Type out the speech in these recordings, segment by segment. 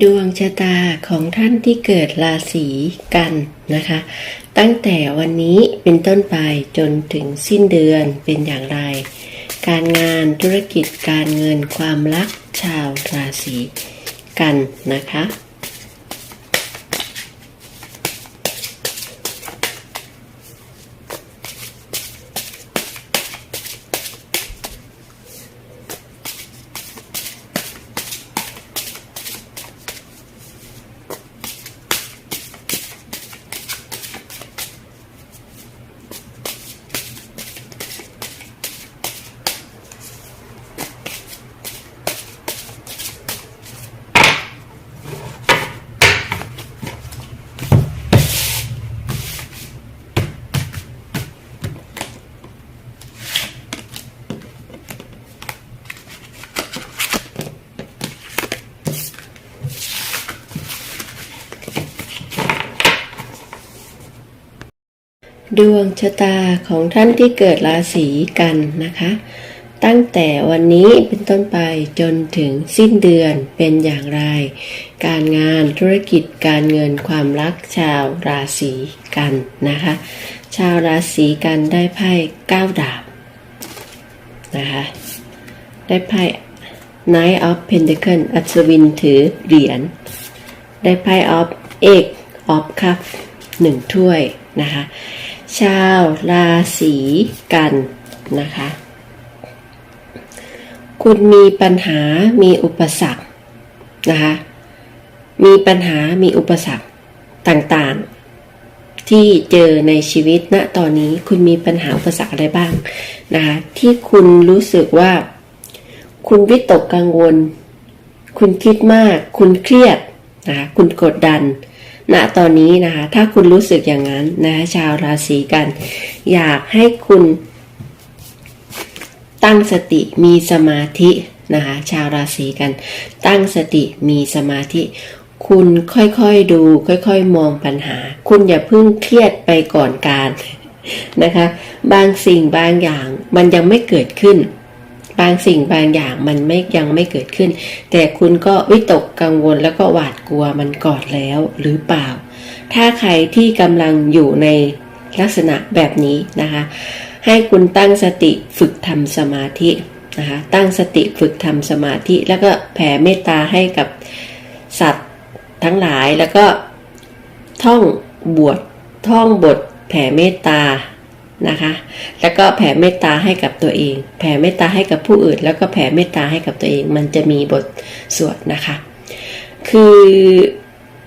ดวงชะตาของท่านที่เกิดราศีกันนะคะ ตั้งแต่วันนี้เป็นต้นไปจนถึงสิ้นเดือนเป็นอย่างไร การงานธุรกิจการเงินความรักชาวราศีกันนะคะ ดวงชะตาของท่านที่เกิดราศีกันนะคะ ตั้งแต่วันนี้เป็นต้นไปจนถึงสิ้นเดือนเป็นอย่างไร การงานธุรกิจการเงินความรักชาวราศีกันนะคะ ชาวราศีกันได้ไพ่เก้าดาบนะคะได้ไพ่ Knight of Pentacle อัศวินถือเหรียญได้ไพ่ of เอก of cup หนึ่งถ้วยนะคะ ชาวราศีกันนะคะ คุณมีปัญหามีอุปสรรคนะคะ มีปัญหามีอุปสรรคต่างๆ ที่เจอในชีวิตณตอนนี้คุณมีปัญหาอุปสรรคอะไรบ้างนะคะที่คุณรู้สึกว่า คุณวิตกกังวล คุณคิดมาก คุณเครียดนะคะคุณกดดัน ณตอนนี้นะคะ ถ้าคุณรู้สึกอย่างนั้นนะคะชาวราศีกัน อยากให้คุณตั้งสติมีสมาธินะคะชาวราศีกัน ตั้งสติมีสมาธิ คุณค่อยๆดู ค่อยๆ มองปัญหา คุณอย่าเพิ่งเครียดไปก่อนการนะคะ บางสิ่งบางอย่างมันยังไม่เกิดขึ้น บางสิ่งบางอย่างมันไม่ยังไม่เกิดขึ้น แต่คุณก็วิตกกังวลแล้วก็หวาดกลัวมันก่อนแล้วหรือเปล่า ถ้าใครที่กำลังอยู่ในลักษณะแบบนี้นะคะ ให้คุณตั้งสติฝึกทำสมาธินะคะตั้งสติฝึกทำสมาธิ แล้วก็แผ่เมตตาให้กับสัตว์ทั้งหลายแล้วก็ท่องบวชท่องบทแผ่เมตตา นะคะ แล้วก็แผ่เมตตาให้กับตัวเอง แผ่เมตตาให้กับผู้อื่น แล้วก็แผ่เมตตาให้กับตัวเอง มันจะมีบทสวดนะคะ คือ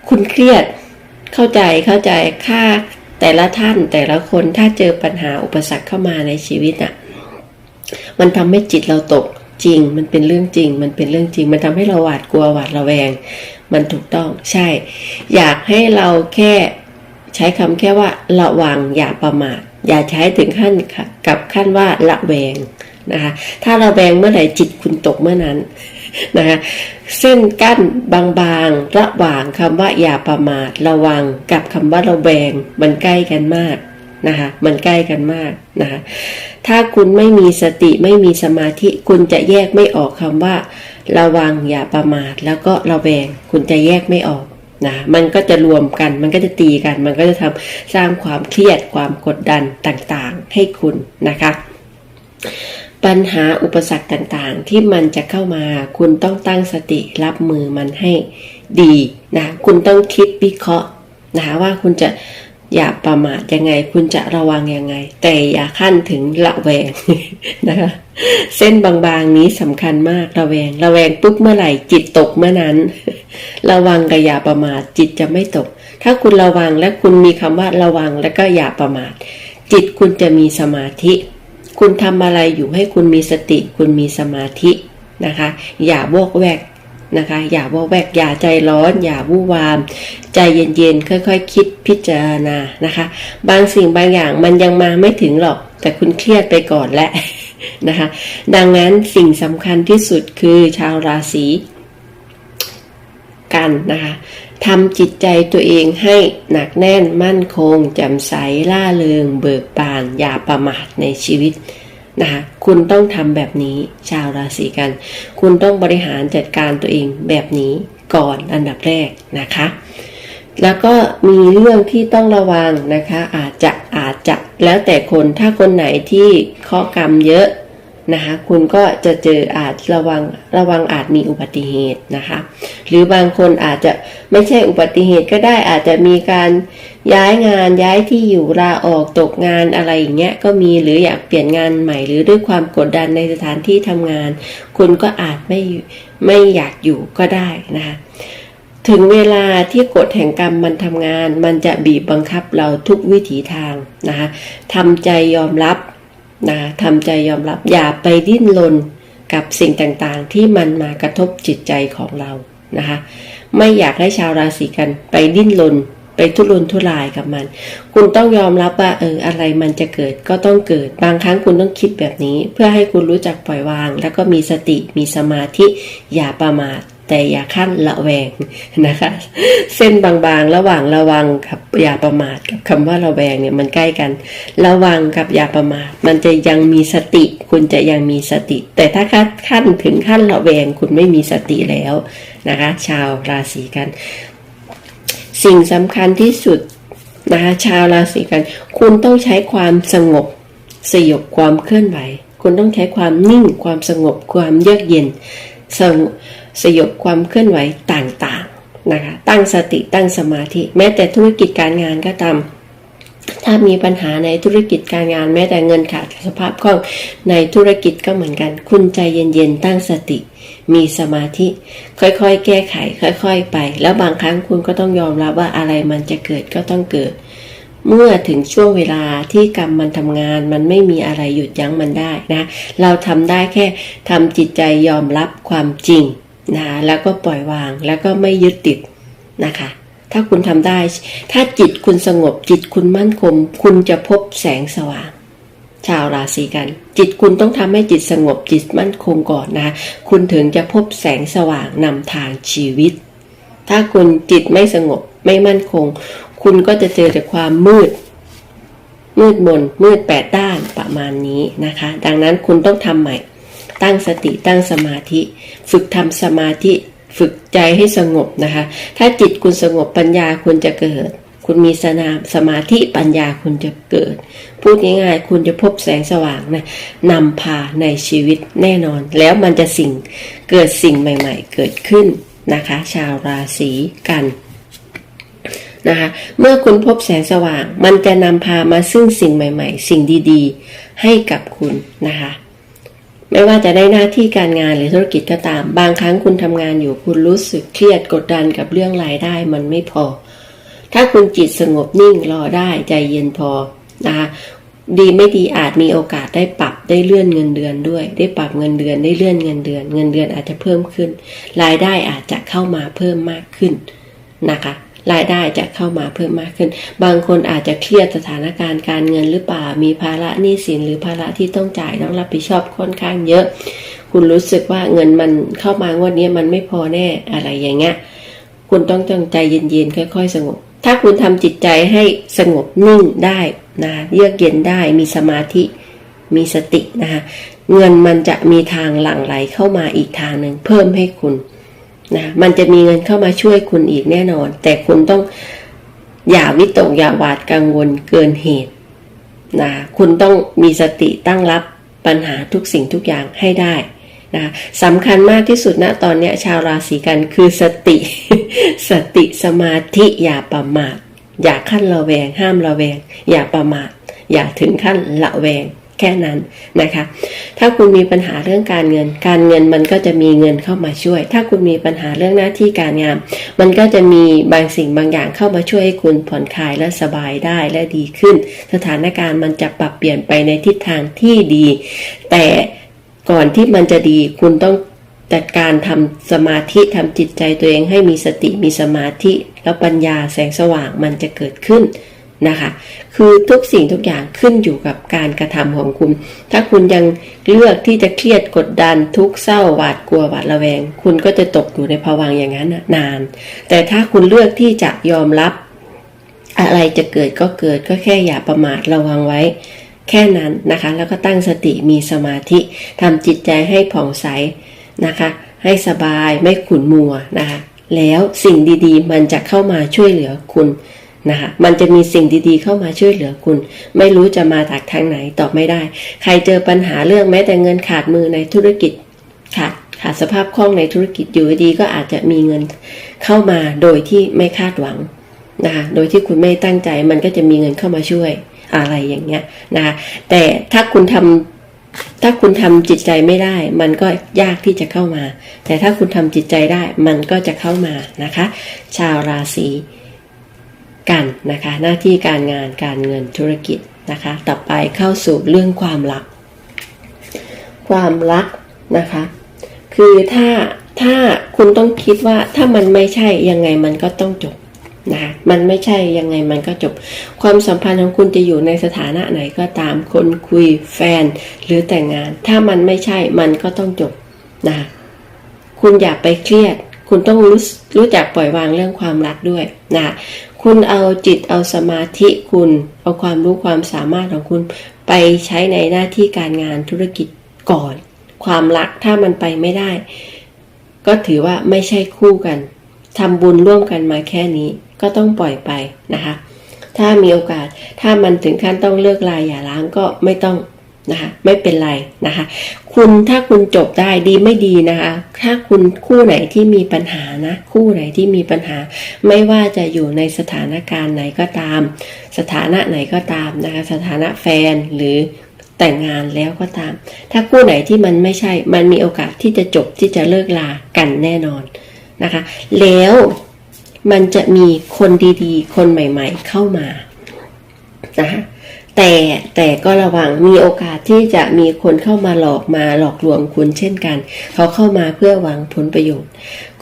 คุณเครียดเข้าใจเข้าใจค่าแต่ละท่านแต่ละคนถ้าเจอปัญหาอุปสรรคเข้ามาในชีวิตอะ่ะมันทำให้จิตเราตกจริง มันเป็นเรื่องจริง มันเป็นเรื่องจริง มันทำให้เราหวาดกลัวหวาดระแวง มันถูกต้องใช่ อยากให้เราแค่ใช้คำแค่ว่าระวังอย่าประมาท อย่าใช้ถึงขั้นกับขั้นว่าระแวงนะคะถ้าระแวงเมื่อไหร่จิตคุณตกเมื่อนั้นนะคะเส้นกั้นบางๆ ระหว่างคำว่าอย่าประมาทระวังกับคำว่าระแวงมันใกล้กันมากนะคะมันใกล้กันมากนะคะถ้าคุณไม่มีสติไม่มีสมาธิคุณจะแยกไม่ออกคำว่า ระวังอย่าประมาทแล้วก็ระแวงคุณจะแยกไม่ออก นะมันก็จะรวมกัน มันก็จะตีกัน มันก็จะทำสร้างความเครียดความกดดันต่างๆให้คุณนะคะ ปัญหาอุปสรรคต่างๆ ที่มันจะเข้ามาคุณต้องตั้งสติรับมือมันให้ดีนะคุณต้องคิดวิเคราะห์นะคะว่าคุณจะ อย่าประมาทยังไง คุณจะระวังยังไง แต่อย่าขั้นถึงระแวงนะคะ เส้นบางๆนี้สำคัญมากระแวง ระแวงปุ๊บเมื่อไหร่จิตตกเมื่อนั้น ระวังกับอย่าประมาทจิตจะไม่ตก ถ้าคุณระวังและคุณมีคำว่าระวังแล้วก็อย่าประมาท จิตคุณจะมีสมาธิ คุณทำอะไรอยู่ให้คุณมีสติ คุณมีสมาธินะคะ อย่าวกแวก นะคะ อย่าว่าแวกอย่าใจร้อน อย่าวู่วาม ใจเย็นๆ ค่อยๆคคิดพิจารณานะคะ บางสิ่งบางอย่างมันยังมาไม่ถึงหรอก แต่คุณเครียดไปก่อนแหละนะคะ ดังนั้นสิ่งสำคัญที่สุดคือชาวราศีกันนะคะทำจิตใจตัวเองให้หนักแน่นมั่นคงแจ่มใสล่าเริงเบิกบานอย่าประมาทในชีวิต นะคะคุณต้องทำแบบนี้ชาวราศีกัน คุณต้องบริหารจัดการตัวเองแบบนี้ก่อนอันดับแรกนะคะ แล้วก็มีเรื่องที่ต้องระวังนะคะ อาจจะอาจจะแล้วแต่คนถ้าคนไหนที่ข้อกรรมเยอะ นะคะคุณก็จะเจออาจระวังระวังอาจมีอุบัติเหตุนะคะหรือบางคนอาจจะไม่ใช่อุบัติเหตุก็ได้อาจจะมีการย้ายงานย้ายที่อยู่ลาออกตกงานอะไรอย่างเงี้ยก็มีหรืออยากเปลี่ยนงานใหม่ หรือด้วยความกดดันในสถานที่ทำงาน คุณก็อาจไม่ไม่อยากอยู่ก็ได้นะคะถึงเวลาที่กฎแห่งกรรมมันทำงาน มันจะบีบบังคับเราทุกวิถีทางนะคะทำใจยอมรับ นะทำใจยอมรับอย่าไปดิ้นรนกับสิ่งต่างๆ ที่มันมากระทบจิตใจของเรานะคะ ไม่อยากให้ชาวราศีกันไปดิ้นรนไปทุรนทุรายกับมัน คุณต้องยอมรับว่าเอออะไรมันจะเกิดก็ต้องเกิด บางครั้งคุณต้องคิดแบบนี้ เพื่อให้คุณรู้จักปล่อยวาง แล้วก็มีสติมีสมาธิอย่าประมาท แต่อย่าขั้นละแวงนะคะ เส้นบางๆ ระหว่างระวังกับอย่าประมาทกับคำว่าระแวงเนี่ยมันใกล้กัน ระวังกับอย่าประมาทมันจะยังมีสติ คุณจะยังมีสติ แต่ถ้าขั้นถึงขั้นระแวงคุณไม่มีสติแล้วนะคะ ชาวราศีกัน สิ่งสำคัญที่สุดนะคะชาวราศีกัน คุณต้องใช้ความสงบสยบความเคลื่อนไหว คุณต้องใช้ความนิ่งความสงบความเยือกเย็นสงบ สยบความเคลื่อนไหวต่างๆนะคะตั้งสติตั้งสมาธิ แม้แต่ธุรกิจการงานก็ตามถ้ามีปัญหาในธุรกิจการงานแม้แต่เงินขาดสภาพคล่องในธุรกิจก็เหมือนกัน คุณใจเย็นๆตั้งสติ มีสมาธิ ค่อยๆ แก้ไข ค่อย ๆ ไป แล้วบางครั้งคุณก็ต้องยอมรับว่าอะไรมันจะเกิดก็ต้องเกิด เมื่อถึงช่วงเวลาที่กรรมมันทำงาน มันไม่มีอะไรหยุดยั้งมันได้นะ เราทำได้แค่ทำจิตใจยอมรับความจริง นะแล้วก็ปล่อยวางแล้วก็ไม่ยึดติดนะคะ ถ้าคุณทำได้ ถ้าจิตคุณสงบจิตคุณมั่นคงคุณจะพบแสงสว่าง ชาวราศีกัน จิตคุณต้องทำให้จิตสงบจิตมั่นคงก่อนนะ คุณถึงจะพบแสงสว่างนำทางชีวิต ถ้าคุณจิตไม่สงบไม่มั่นคง คุณก็จะเจอแต่ความมืดมืดมนมืดแปดด้านประมาณนี้นะคะ ดังนั้นคุณต้องทำใหม่ ตั้งสติตั้งสมาธิ ฝึกทำสมาธิ ฝึกใจให้สงบนะคะ ถ้าจิตคุณสงบปัญญาคุณจะเกิด คุณมีสนามสมาธิปัญญาคุณจะเกิด พูดง่ายๆคุณจะพบแสงสว่างนะนำพาในชีวิตแน่นอน แล้วมันจะสิ่งเกิดสิ่งใหม่ ๆ เกิดขึ้นนะคะ ชาวราศีกันนะคะเมื่อคุณพบแสงสว่าง มันจะนำพามาซึ่งสิ่งใหม่ ๆ สิ่งดีๆ ให้กับคุณนะคะ ไม่ว่าจะได้หน้าที่การงานหรือธุรกิจก็ตาม บางครั้งคุณทำงานอยู่คุณรู้สึกเครียดกดดันกับเรื่องรายได้มันไม่พอ ถ้าคุณจิตสงบนิ่งรอได้ใจเย็นพอนะคะดีไม่ดีอาจมีโอกาสได้ปรับได้เลื่อนเงินเดือนด้วย ได้ปรับเงินเดือนได้เลื่อนเงินเดือน เงินเดือนอาจจะเพิ่มขึ้น รายได้อาจจะเข้ามาเพิ่มมากขึ้นนะคะ รายได้จะเข้ามาเพิ่มมากขึ้น บางคนอาจจะเครียดสถานการณ์การเงินหรือเปล่า มีภาระหนี้สินหรือภาระที่ต้องจ่ายต้องรับผิดชอบค่อนข้างเยอะ คุณรู้สึกว่าเงินมันเข้ามางวดนี้มันไม่พอแน่อะไรอย่างเงี้ย คุณต้องจงใจเย็นๆค่อย ๆ สงบ ถ้าคุณทำจิตใจให้สงบนิ่งได้นะเยือกเย็นได้มีสมาธิมีสตินะคะเงินมันจะมีทางหลั่งไหลเข้ามาอีกทางหนึ่งเพิ่มให้คุณ นะมันจะมีเงินเข้ามาช่วยคุณอีกแน่นอน แต่คุณต้องอย่าวิตกอย่าหวาดกังวลเกินเหตุนะคุณต้องมีสติตั้งรับปัญหาทุกสิ่งทุกอย่างให้ได้นะสำคัญมากที่สุดนะตอนนี้ชาวราศีกันคือสติ สติสมาธิอย่าประมาทอย่าขั้นระแวง ห้ามระแวง อย่าประมาทอย่าถึงขั้นละแวง แค่นั้นนะคะ ถ้าคุณมีปัญหาเรื่องการเงิน การเงินมันก็จะมีเงินเข้ามาช่วย ถ้าคุณมีปัญหาเรื่องหน้าที่การงาน มันก็จะมีบางสิ่งบางอย่างเข้ามาช่วยให้คุณผ่อนคลายและสบายได้และดีขึ้น สถานการณ์มันจะปรับเปลี่ยนไปในทิศทางที่ดี แต่ก่อนที่มันจะดีคุณต้องจัดการทำสมาธิทำจิตใจตัวเองให้มีสติมีสมาธิ แล้วปัญญาแสงสว่างมันจะเกิดขึ้น นะคะ คือทุกสิ่งทุกอย่างขึ้นอยู่กับการกระทำของคุณ ถ้าคุณยังเลือกที่จะเครียดกดดันทุกเศร้าหวาดกลัวหวาดระแวง คุณก็จะตกอยู่ในภวังอย่างนั้นนาน แต่ถ้าคุณเลือกที่จะยอมรับ อะไรจะเกิดก็เกิดก็แค่อย่าประมาทระวังไว้ แค่นั้นนะคะ แล้วก็ตั้งสติมีสมาธิทำจิตใจให้ผ่องใสนะคะ ให้สบายไม่ขุ่นมัวนะคะแล้วสิ่งดีๆ มันจะเข้ามาช่วยเหลือคุณ นะคะมันจะมีสิ่งดีๆ เข้ามาช่วยเหลือคุณ ไม่รู้จะมาจากทางไหนตอบไม่ได้ ใครเจอปัญหาเรื่องแม้แต่เงินขาดมือในธุรกิจขาดขาดสภาพคล่องในธุรกิจอยู่ดีๆก็อาจจะมีเงินเข้ามาโดยที่ไม่คาดหวังนะคะโดยที่คุณไม่ตั้งใจมันก็จะมีเงินเข้ามาช่วยอะไรอย่างเงี้ยนะคะแต่ถ้าคุณทำถ้าคุณทำจิตใจไม่ได้ มันก็ยากที่จะเข้ามา แต่ถ้าคุณทำจิตใจได้มันก็จะเข้ามานะคะ ชาวราศี กันนะคะ หน้าที่การงานการเงินธุรกิจนะคะ ต่อไปเข้าสู่เรื่องความรัก ความรักนะคะ คือถ้าถ้าคุณต้องคิดว่าถ้ามันไม่ใช่ยังไงมันก็ต้องจบนะคะมันไม่ใช่ยังไงมันก็จบ ความสัมพันธ์ของคุณจะอยู่ในสถานะไหนก็ตามคนคุยแฟนหรือแต่งงาน ถ้ามันไม่ใช่มันก็ต้องจบนะคะคุณอย่าไปเครียด คุณต้องรู้รู้จักปล่อยวางเรื่องความรักด้วยนะ คุณเอาจิตเอาสมาธิคุณ เอาความรู้ความสามารถของคุณ ไปใช้ในหน้าที่การงานธุรกิจก่อน ความรักถ้ามันไปไม่ได้ ก็ถือว่าไม่ใช่คู่กันทำบุญร่วมกันมาแค่นี้ก็ต้องปล่อยไปนะคะ ถ้ามีโอกาสถ้ามันถึงขั้นต้องเลิกลายอย่าล้างก็ไม่ต้อง นะคะไม่เป็นไรนะคะ คุณถ้าคุณจบได้ดีไม่ดีนะคะ ถ้าคุณคู่ไหนที่มีปัญหานะ คู่ไหนที่มีปัญหา ไม่ว่าจะอยู่ในสถานการณ์ไหนก็ตาม สถานะไหนก็ตามนะคะ สถานะแฟนหรือแต่งงานแล้วก็ตาม ถ้าคู่ไหนที่มันไม่ใช่ มันมีโอกาสที่จะจบที่จะเลิกลากันแน่นอนนะคะ แล้วมันจะมีคนดีๆ คนใหม่ ๆ เข้ามานะคะ แต่แต่ก็ระวังมีโอกาสที่จะมีคนเข้ามาหลอกมาหลอกลวงคุณเช่นกัน เขาเข้ามาเพื่อหวังผลประโยชน์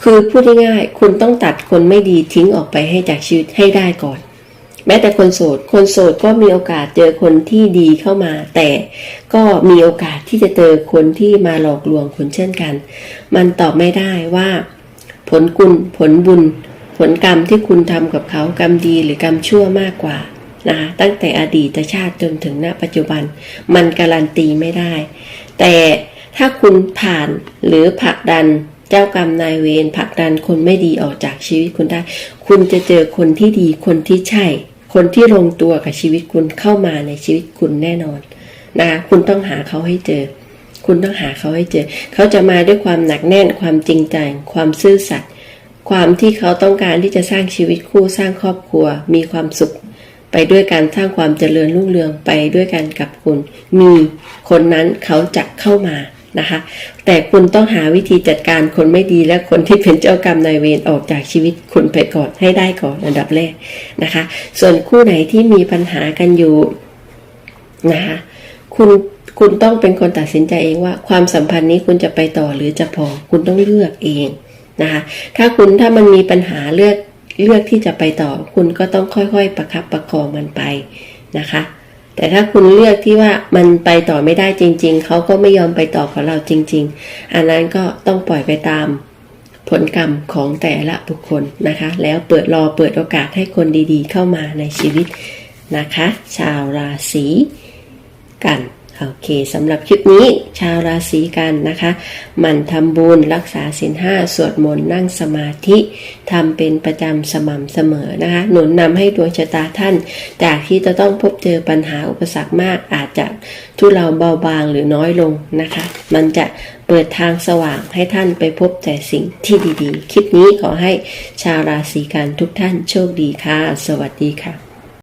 คือพูดง่ายๆคุณต้องตัดคนไม่ดีทิ้งออกไปให้จากชีวิตให้ได้ก่อน แม้แต่คนโสด คนโสดก็มีโอกาสเจอคนที่ดีเข้ามา แต่ก็มีโอกาสที่จะเจอคนที่มาหลอกลวงคุณเช่นกัน มันตอบไม่ได้ว่า ผลกุลผลบุญ ผลกรรมที่คุณทำกับเขากรรมดีหรือกรรมชั่วมากกว่า นะตั้งแต่อดีตชาติจนถึงณปัจจุบัน มันการันตีไม่ได้ แต่ถ้าคุณผ่านหรือผลักดันเจ้ากรรมนายเวรผลักดันคนไม่ดีออกจากชีวิตคุณได้ คุณจะเจอคนที่ดีคนที่ใช่ คนที่ลงตัวกับชีวิตคุณเข้ามาในชีวิตคุณแน่นอนนะคะคุณต้องหาเขาให้เจอ คุณต้องหาเขาให้เจอ เขาจะมาด้วยความหนักแน่น ความจริงใจความซื่อสัตย์ความที่เขาต้องการที่จะสร้างชีวิตคู่สร้างครอบครัว มีความสุข ไปด้วยการสร้างความเจริญรุ่งเรืองไปด้วยกันกับคุณ มีคนนั้นเขาจะเข้ามานะคะ แต่คุณต้องหาวิธีจัดการคนไม่ดีและคนที่เป็นเจ้ากรรมนายเวรออกจากชีวิตคุณไปก่อนให้ได้ก่อนอันดับแรกนะคะ ส่วนคู่ไหนที่มีปัญหากันอยู่นะคะคุณคุณต้องเป็นคนตัดสินใจเองว่าความสัมพันธ์นี้คุณจะไปต่อหรือจะพอคุณต้องเลือกเองนะคะ ถ้าคุณถ้ามันมีปัญหาเลือก เลือกที่จะไปต่อคุณก็ต้องค่อยๆ ประคับประคองมันไปนะคะ แต่ถ้าคุณเลือกที่ว่ามันไปต่อไม่ได้จริง ๆเขาก็ไม่ยอมไปต่อกับเราจริง ๆ อันนั้นก็ต้องปล่อยไปตามผลกรรมของแต่ละบุคคลนะคะ แล้วเปิดรอเปิดโอกาสให้คนดีๆ เข้ามาในชีวิตนะคะ ชาวราศีกัน โอเคสำหรับคลิปนี้ชาวราศีกันนะคะมันทำบุญรักษาศีลห้าสวดมนต์นั่งสมาธิทำเป็นประจำสม่ำเสมอนะคะ หนุนนำให้ดวงชะตาท่าน จากที่จะต้องพบเจอปัญหาอุปสรรคมากอาจจะทุเลาเบาบางหรือน้อยลงนะคะ มันจะเปิดทางสว่างให้ท่านไปพบแต่สิ่งที่ดีๆ คลิปนี้ขอให้ชาวราศีกันทุกท่านโชคดีค่ะ สวัสดีค่ะ